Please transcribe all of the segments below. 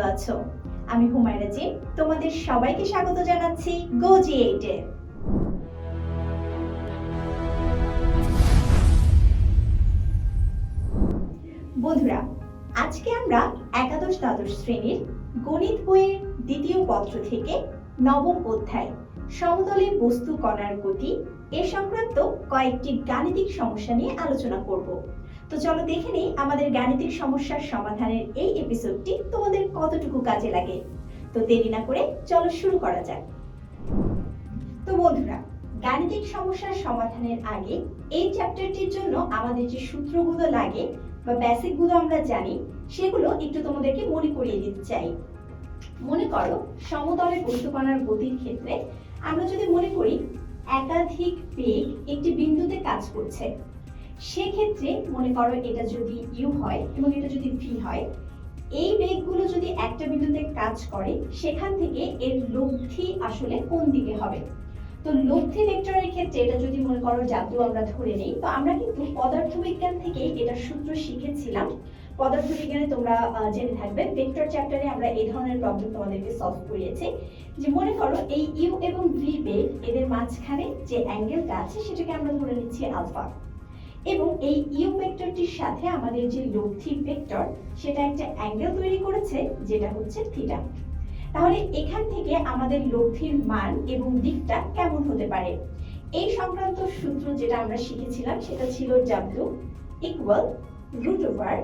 ভালো আছো? আমি হুমায়রা জি তোমাদের সবাইকে স্বাগত জানাচ্ছি গোজি এইটে বন্ধুরা, আজকে আমরা একাদশ দ্বাদশ শ্রেণির গণিত বইয়ের দ্বিতীয় পত্র থেকে নবম অধ্যায়, সমতলে বস্তু কণার গতি এ সংক্রান্ত কয়েকটি গাণিতিক সমস্যা নিয়ে আলোচনা করব। তো চলো দেখে নিই আমাদের গাণিতিক সমস্যার সমাধানের এই এপিসোডটি তোমাদের কতটুকু কাজে লাগে। তো দেরি না করে চলো শুরু করা যাক। তো বন্ধুরা, গাণিতিক সমস্যার সমাধানের আগে এই চ্যাপ্টারটির জন্য আমাদের যে সূত্রগুলো লাগে বা বেসিকগুলো আমরা জানি, সেগুলো একটু তোমাদেরকে মনে করিয়ে দিতে চাই। মনে করো, সমতলে বস্তুকণার গতির ক্ষেত্রে আমরা যদি মনে করি, একাধিক বেগ একটি বিন্দুতে কাজ করছে। সেক্ষেত্রে মনে করো এটা যদি ইউ হয় এবং এটা যদি ভি হয়, এই বেগগুলো যদি একটা বিন্দুতে কাজ করে, সেখান থেকে এর লব্ধি আসলে কোন দিকে হবে? তো লব্ধি ভেক্টরের ক্ষেত্রে এটা যদি মনে করো জাতীয় আমরা ধরে নেই, তো আমরা কিন্তু পদার্থবিজ্ঞান থেকে এটা সূত্র শিখেছিলাম। পদার্থবিজ্ঞানে তোমরা জেনে থাকবে, ভেক্টর চ্যাপ্টারে আমরা এই ধরনের প্রবলেম তোমাদেরকে সলভ করিয়েছি। যে মনে করো এই ইউ এবং ভি বেগ এদের মাঝখানে যে অ্যাঙ্গেলটা আছে, সেটাকে আমরা ধরে নিচ্ছি আলফা এবং এই ইউ ভেক্টরটির সাথে আমাদের যে লব্ধি ভেক্টর সেটা একটা অ্যাঙ্গেল তৈরি করেছে, যেটা হচ্ছে থিটা তাহলে এখান থেকে আমাদের লব্ধির মান এবং দিকটা কেমন হতে পারে? এই সংক্রান্ত সূত্র যেটা আমরা শিখেছিলাম, সেটা ছিল W equal root over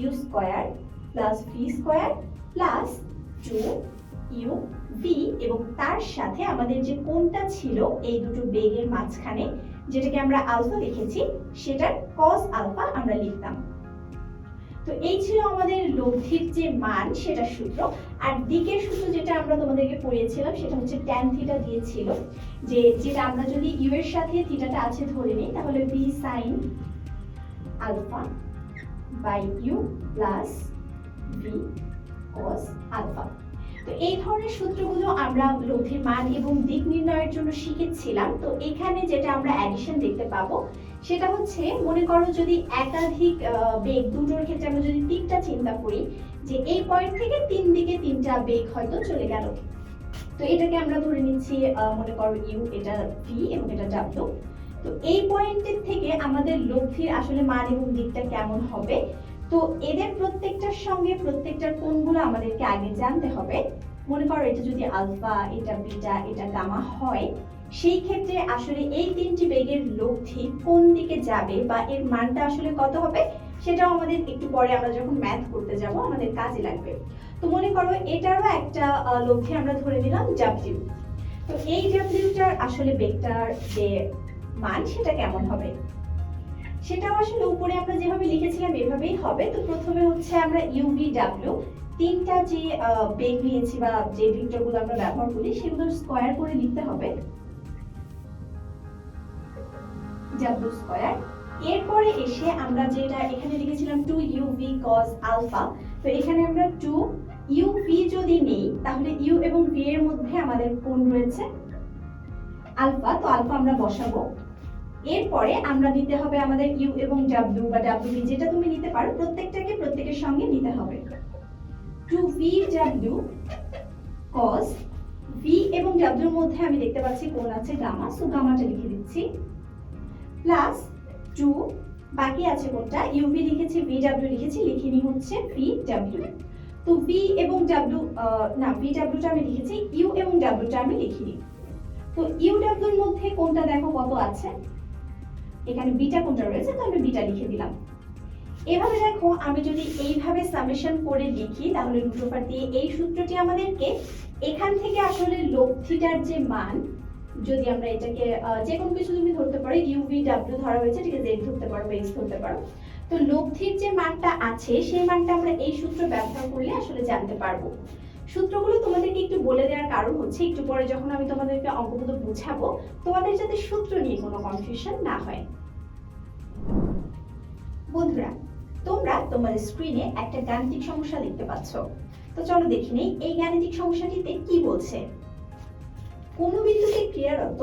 U square plus V square plus two U V এবং তার সাথে আমাদের যে কোণটা ছিল, এই দুটো বেগের মাঝখানে যেটাকে আমরা আলফা লিখেছি সেটার কস আলফা আমরা লিখতাম। তো এই ছিল আমাদের লব্ধির যে মান সেটা সূত্র। আর দিকের সূত্র যেটা আমরা তোমাদেরকে পড়িয়েছিলাম, সেটা হচ্ছে ট্যান থিটা দিয়েছিল, যে যেটা আমরা যদি ইউ এর সাথে থিটাটা আছে ধরে নিই, তাহলে V sine alpha by U plus V cos alpha. তো এই ধরনের সূত্রগুলো আমরা লব্ধির মান এবং দিক নির্ণয়ের জন্য শিখেছিলাম। তো এখানে যেটা আমরা অ্যাডিশন দেখতে পাবো, সেটা হচ্ছে মনে করো যদি একাধিক বেগ দুটোর ক্ষেত্রে আমরা যদি দিকটা চিন্তা করি, যে এই পয়েন্ট থেকে তিন দিকে তিনটা বেগ হয়তো চলে গেল। তো এটাকে আমরা ধরে নিচ্ছি মনে করো ইউ এটা ভি এবং এটা ডাব্লিউ তো এই পয়েন্টের থেকে আমাদের লব্ধির আসলে মান এবং দিকটা কেমন হবে? তো এদের প্রত্যেকটার সঙ্গে প্রত্যেকটার কোনগুলো আমাদেরকে আগে জানতে হবে। মনে করো এটা যদি আলফা, এটা বিটা, এটা গামা হয়, সেই ক্ষেত্রে আসলে এই তিনটি বেগের লব্ধি কোন দিকে যাবে বা এর মানটা আসলে কত হবে, সেটাও আমাদের একটু পরে আমরা যখন ম্যাথ করতে যাব, আমাদের কাজে লাগবে। তো মনে করো এটারও একটা লব্ধি আমরা ধরে নিলাম ডাব্লিউ তো এই ডাব্লিউটার আসলে বেগটার যে মান, সেটা কেমন হবে? সেটাও আসলে উপরে আমরা যেভাবে লিখেছিলাম এভাবেই হবে। তো প্রথমে হচ্ছে আমরা ইউভি ডাব্লিউ তিনটা যে বেগ নিয়েছি বা যে ভেক্টরগুলো আমরা ব্যবহার করি, সেগুলো স্কোয়ার করে লিখতে হবে। ডাব্লিউ এরপরে এসে আমরা যেটা এখানে লিখেছিলাম two U V cos alpha তো এখানে আমরা টু ইউ ভি যদি নেই, তাহলে ইউ এবং ভি এর মধ্যে আমাদের কোণ রয়েছে। আলফা তো আলফা আমরা বসাবো। এরপরে আমরা নিতে হবে আমাদের ইউ এবং ডাব্লিউ বা ডাব্লিউ ভি যেটা তুমি নিতে পারো, প্রত্যেকটাকে প্রত্যেকের সঙ্গে নিতে হবে। Two V W cos V এবং ডাব্লিউর মধ্যে আমি দেখতে পাচ্ছি কোণ আছে গামা সো গামাটা লিখে দিচ্ছি। প্লাস টু বাকি আছে কোনটা ইউভি লিখেছি ভি ডাব্লিউ লিখেছি লিখিনি হচ্ছে ভি ডাব্লিউ তো ভি এবং ডাব্লিউ না ভি ডাব্লিউটা আমি লিখেছি ইউ এবং ডাব্লিউটা আমি লিখিনি তো ইউ ডাব্লিউর মধ্যে কোনটা দেখো কত আছে? এখানে বিটা কোনটা রয়েছে তো আমি বিটা লিখে দিলাম। এভাবে দেখো, আমি যদি এইভাবে সামেশন করে লিখি, তাহলে রুট ওভার দিয়ে এই সূত্রটি আমাদেরকে এখান থেকে আসলে লব্ধিটার যে মান, যদি আমরা এটাকে যে কোনো কিছু তুমি ধরতে পারো ইউভি ডাব্লিউ ধরা হয়েছে এটাকে জেড ধরতে পারো বা ধরতে পারো। তো লব্ধির যে মানটা আছে, সেই মানটা আমরা এই সূত্র ব্যবহার করলে আসলে জানতে পারব। সূত্রগুলো তোমাদেরকে একটু বলে দেওয়ার কারণ হচ্ছে, একটু পরে যখন আমি তোমাদেরকে অঙ্কগুলো বুঝাবো, তোমাদের যাতে সূত্র নিয়ে কোনো কনফিউশন না হয়। বন্ধুরা, তোমরা তোমাদের স্ক্রিনে একটা গাণিতিক সমস্যা দেখতে পাচ্ছ। তো চলো দেখি নেই, এই গাণিতিক সমস্যাটিতে কি বলছে? কোন বিন্দুতে ক্রিয়ারত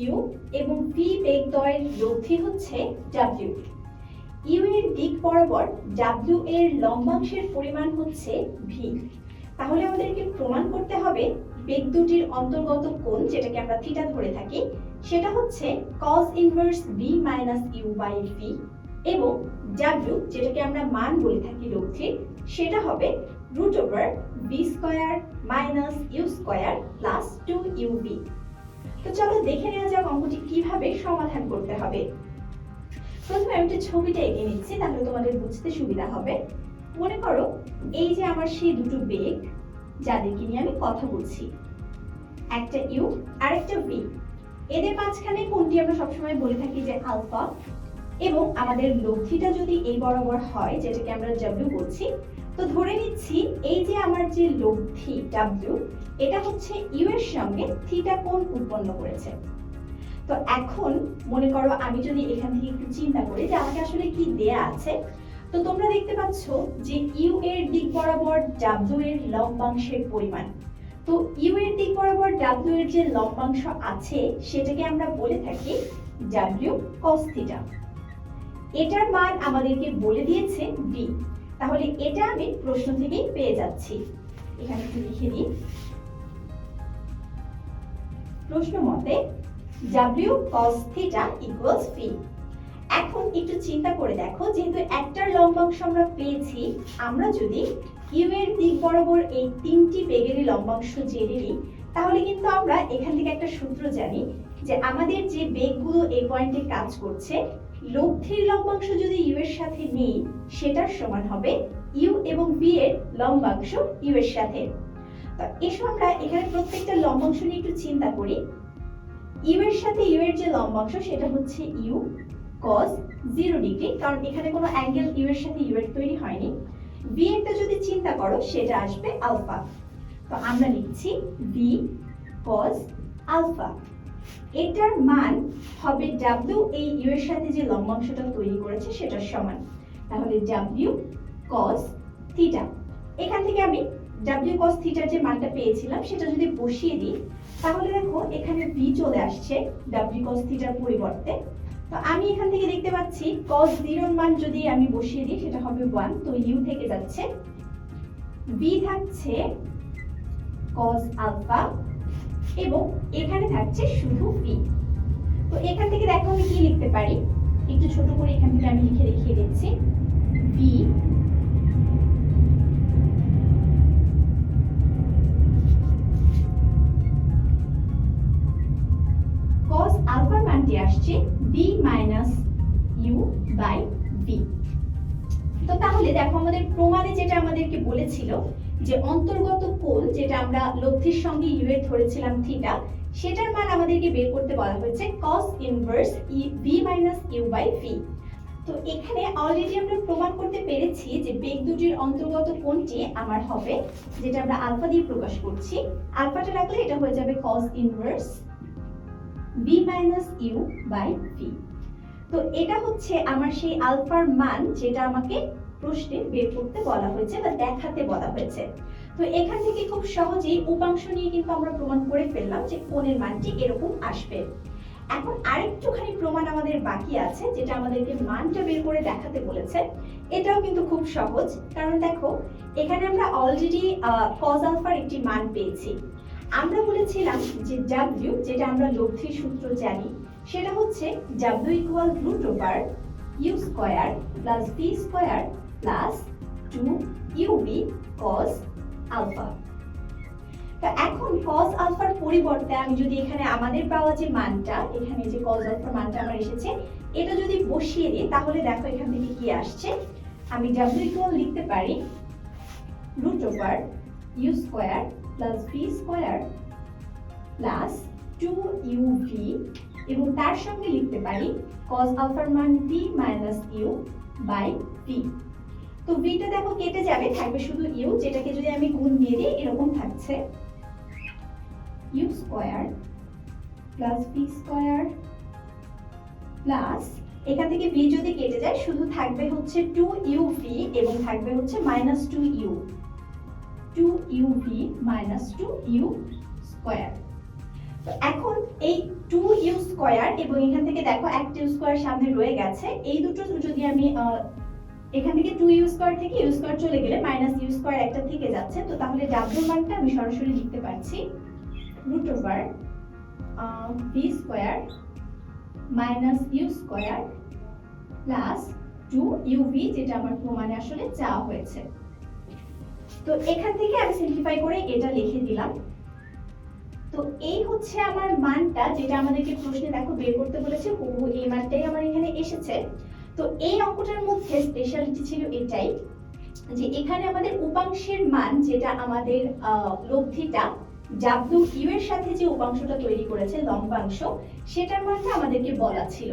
ইউ এবং ভি বেগদ্বয়ের লব্ধি হচ্ছে ডাব্লিউ ইউ এর দিক বরাবর ডাব্লিউ এর লম্বাংশের পরিমাণ হচ্ছে ভি তাহলে আমাদেরকে প্রমাণ করতে হবে বেগ দুটির অন্তর্গত কোণ যেটাকে আমরা থিটা ধরে থাকি, সেটা হচ্ছে cos inverse V minus U by V এবং ডাব্লিউ যেটাকে আমরা মান বলে থাকি লব্ধির সেটা হবে root over V square minus U square plus two U V তো চলো দেখে নেওয়া যাক অঙ্কটি কীভাবে সমাধান করতে হবে। প্রথমে আমি একটা ছবিটা এঁকে নিচ্ছি, তাহলে তোমাদের বুঝতে সুবিধা হবে। মনে করো, এই যে আমার সেই দুটো বেগ, যাদেরকে নিয়ে আমি কথা বলছি, একটা ইউ আর একটা ভি। এদের মাঝখানে কোনটি আমরা সবসময় বলে থাকি যে আলফা? এবং আমাদের লব্ধিটা যদি এই বরাবর হয়, যেটাকে আমরা ডাব্লিউ বলছি, তো ধরে নিচ্ছি এই যে আমার যে লব্ধি ডাব্লিউ এটা হচ্ছে ইউ এর সঙ্গে থিটা কোণ উৎপন্ন করেছে। তো এখন মনে করো আমি যদি এখান থেকে একটু চিন্তা করি যে আমাকে আসলে কি দেয়া আছে তো তোমরা দেখতে পাচ্ছ যে ইউ এর দিক বরাবর ডাব্লিউ এর লম্বাংশের পরিমাণ। তো ইউ এর দিক বরাবর ডাব্লিউ এর যে লম্বাংশ আছে, সেটাকে আমরা বলে থাকি ডাব্লিউ cos থিটা এটার মান আমাদেরকে বলে দিয়েছে বি তাহলে এটা আমি প্রশ্ন থেকেই পেয়ে যাচ্ছি। এখানে একটু লিখে দিই প্রশ্ন মতে W cos theta equals V এখন একটু চিন্তা করে দেখো, যেহেতু একটার লম্বাংশ আমরা পেয়েছি, আমরা যদি ইউ এর দিক বরাবর এই তিনটি বেগেরই লম্বাংশ জেনে নিই, তাহলে কিন্তু আমরা এখান থেকে একটা সূত্র জানি যে আমাদের যে বেগগুলো এই পয়েন্টে কাজ করছে, লব্ধির লম্বাংশ যদি ইউ এর সাথে নেই, সেটার সমান হবে ইউ এবং বি এর লম্বাংশ ইউ এর সাথে। এসো আমরা এখানে প্রত্যেকটা লম্বাংশ নিয়ে একটু চিন্তা করি। ইউ এর সাথে ইউ এর যে লম্বাংশ সেটা হচ্ছে ইউ cos জিরো ডিগ্রি কারণ এখানে কোনো অ্যাঙ্গেল ইউ এর সাথে ইউ এর তৈরি হয়নি। বি এরটা যদি চিন্তা করো, সেটা আসবে আলফা তো আমরা লিখছি বি cos আলফা এটার মান হবে ডাব্লিউ এই ইউ এর সাথে যে লম্বাংশটা তৈরি করেছে, সেটার সমান। তাহলে ডাব্লিউ cos থিটা এখান থেকে আমি ডাব্লিউ cos থিটার যে মানটা পেয়েছিলাম, সেটা যদি বসিয়ে দিই, তাহলে দেখো, এখানে ভি চলে আসছে ডাব্লিউ cos থিটার পরিবর্তে। তো আমি এখান থেকে দেখতে পাচ্ছি cos জিরোর মান যদি আমি বসিয়ে দিই, সেটা হবে 1 তো ইউ থেকে যাচ্ছে। বি থাকছে cos আলফা এবং এখানে থাকছে শুধু বি তো এখান থেকে দেখো আমি কি লিখতে পারি? একটু ছোট করে এখান থেকে আমি লিখে দেখিয়ে দিচ্ছি। বি cos আলফার মানটি আসছে b minus U by B তো তাহলে দেখো আমাদের প্রমাণে যেটা আমাদেরকে বলেছিল, যে অন্তর্গত কোণ যেটা আমরা লব্ধির সঙ্গে ইউ এর ধরেছিলাম থিটা, সেটার মান আমাদেরকে বের করতে বলা হয়েছে cos inverse E B minus U by V তো এখানে অলরেডি আমরা প্রমাণ করতে পেরেছি যে বেগ দুটির অন্তর্গত কোণটি আমার হবে, যেটা আমরা আলফা দিয়ে প্রকাশ করছি। আলফাটা রাখলে এটা হয়ে যাবে cos inverse B minus U by V তো এটা হচ্ছে আমার সেই আলফার মান যেটা আমাকে প্রশ্নে বের করতে বলা হয়েছে বা দেখাতে বলা হয়েছে। তো এখান থেকে খুব সহজেই উপাংশ নিয়ে কিন্তু আমরা প্রমাণ করে ফেললাম যে কোণের মানটি এরকম আসবে। এখন আরেকটুখানি প্রমাণ আমাদের বাকি আছে, যেটা আমাদেরকে মানটা বের করে দেখাতে বলেছে। এটাও কিন্তু খুব সহজ। কারণ দেখো, এখানে আমরা অলরেডি কজ আলফার একটি মান পেয়েছি। আমরা বলেছিলাম যে ডাব্লিউ যেটা আমরা লব্ধির সূত্র জানি, সেটা হচ্ছে W equal root over U square plus B square plus two U B cos alpha তো এখন cos আলফার পরিবর্তে আমি যদি এখানে আমাদের পাওয়া যে মানটা, এখানে যে cos আলফার মানটা আমার এসেছে, এটা যদি বসিয়ে দিই, তাহলে দেখো এখান থেকে কি আসছে। আমি ডাব্লিউ ইকুয়াল লিখতে পারি root over U square plus B square plus two U V এবং তার সঙ্গে লিখতে পারি cos আলফার মান B minus U by V তো ভিটা দেখো কেটে যাবে, থাকবে শুধু ইউ যেটাকে যদি আমি গুণ দিয়ে দিই, এরকম থাকছে। U square plus B square plus এখান থেকে বি যদি কেটে যায়, শুধু থাকবে হচ্ছে টু ইউ ভি এবং থাকবে হচ্ছে minus two U two U V minus two U square তো এখন এই টু ইউ স্কোয়ার এবং এখান থেকে দেখো একটা ইউ স্কোয়ার সামনে রয়ে গেছে। এই দুটো যদি আমি এখান থেকে টু ইউ স্কোয়ার থেকে ইউ স্কোয়ার চলে গেলে মাইনাস ইউ স্কোয়ার একটা থেকে যাচ্ছে, তো তাহলে ডাব্লিউ মানটা আমি সরাসরি লিখতে পারছি। Root over V square minus U square plus two U V যেটা আমার প্রমাণে আসলে চাওয়া হয়েছে। তো এখান থেকে আমি সিম্পলিফাই করে এটা লিখে দিলাম। তো এই হচ্ছে আমার মানটা যেটা আমাদেরকে প্রশ্নে দেখো বের করতে বলেছে, ও এই মানটাই আমার এখানে এসেছে। তো এই অঙ্কটার মধ্যে স্পেশালিটি ছিল এটাই, যে এখানে আমাদের উপাংশের মান যেটা আমাদের লব্ধিটা ডাব্লিউ ইউ এর সাথে যে উপাংশটা তৈরি করেছে, লম্বাংশ, সেটার মানটা আমাদেরকে বলা ছিল।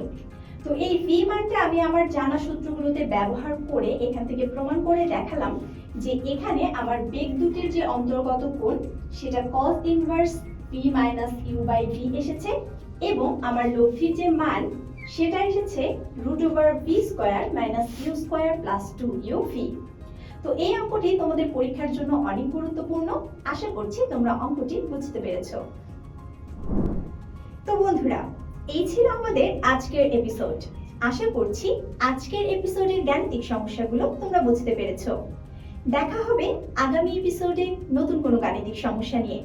তো এই ভি মানটা আমি আমার জানা সূত্রগুলোতে ব্যবহার করে এখান থেকে প্রমাণ করে দেখালাম যে এখানে আমার বেগ দুটির যে অন্তর্গত কোণ, সেটা cos inverse V minus U by এসেছে এবং আমার লব্ধির যে মান, সেটা এসেছে root over V square minus U square plus two U V তো এই অঙ্কটি তোমাদের পরীক্ষার জন্য অনেক গুরুত্বপূর্ণ। আশা করছি তোমরা অঙ্কটি বুঝতে পেরেছ। তো বন্ধুরা, এই ছিল আমাদের আজকের এপিসোড আশা করছি আজকের এপিসোডের গাণিতিক সমস্যাগুলো তোমরা বুঝতে পেরেছ। দেখা হবে আগামী এপিসোডে নতুন কোনো গাণিতিক সমস্যা নিয়ে।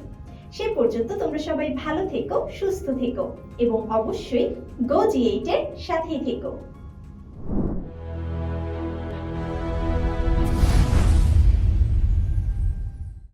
সে পর্যন্ত তোমরা সবাই ভালো থেকো, সুস্থ থেকো, এবং অবশ্যই গো জি এইটের সাথেই থেকো।